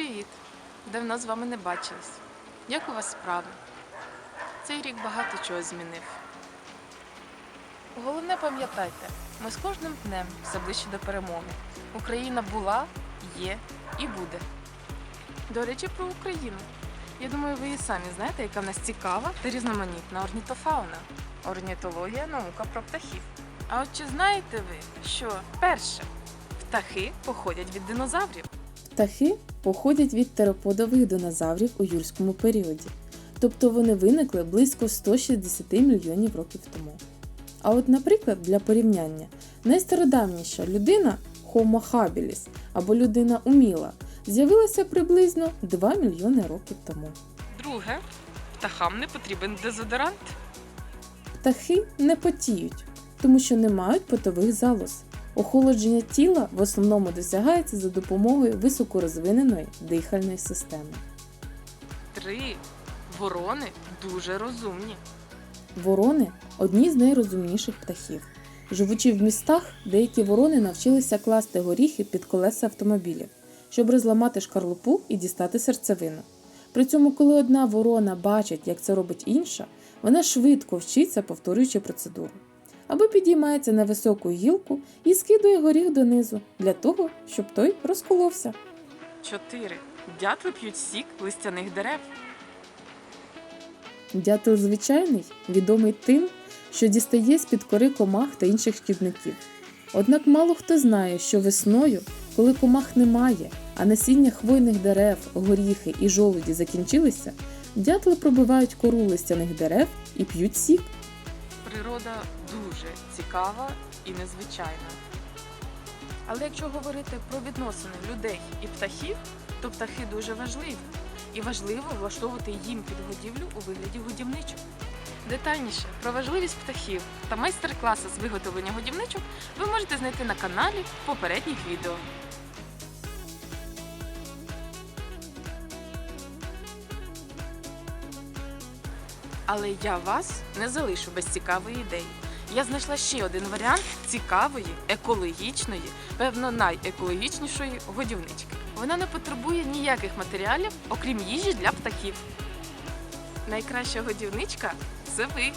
Привіт! Давно з вами не бачились. Як у вас справи? Цей рік багато чого змінив. Головне пам'ятайте, ми з кожним днем все ближче до перемоги. Україна була, є і буде. До речі, про Україну. Я думаю, ви і самі знаєте, яка в нас цікава та різноманітна орнітофауна. Орнітологія наука про птахів. А от чи знаєте ви, що перше птахи походять від динозаврів? Птахи походять від тероподових динозаврів у юрському періоді, тобто вони виникли близько 160 мільйонів років тому. А от, наприклад, для порівняння, найстародавніша людина Homo habilis або людина уміла з'явилася приблизно 2 мільйони років тому. Друге, птахам не потрібен дезодорант. Птахи не потіють, тому що не мають потових залоз. Охолодження тіла в основному досягається за допомогою високорозвиненої дихальної системи. Три. Ворони дуже розумні. Ворони одні з найрозумніших птахів. Живучи в містах, деякі ворони навчилися класти горіхи під колеса автомобілів, щоб розламати шкарлупу і дістати серцевину. При цьому, коли одна ворона бачить, як це робить інша, вона швидко вчиться, повторюючи процедуру. Або підіймається на високу гілку і скидує горіх донизу для того, щоб той розколовся. Чотири. Дятли п'ють сік листяних дерев. Дятел звичайний відомий тим, що дістає з-під кори комах та інших шкідників. Однак мало хто знає, що весною, коли комах немає, а насіння хвойних дерев, горіхи і жолуді закінчилися, дятли пробивають кору листяних дерев і п'ють сік. Природа дуже цікава і незвичайна. Але якщо говорити про відносини людей і птахів, то птахи дуже важливі. І важливо влаштовувати їм підгодівлю у вигляді годівничок. Детальніше про важливість птахів та майстер-класи з виготовлення годівничок ви можете знайти на каналі в попередніх відео. Але я вас не залишу без цікавої ідеї. Я знайшла ще один варіант цікавої, екологічної, певно, найекологічнішої годівнички. Вона не потребує ніяких матеріалів, окрім їжі для птахів. Найкраща годівничка це ви.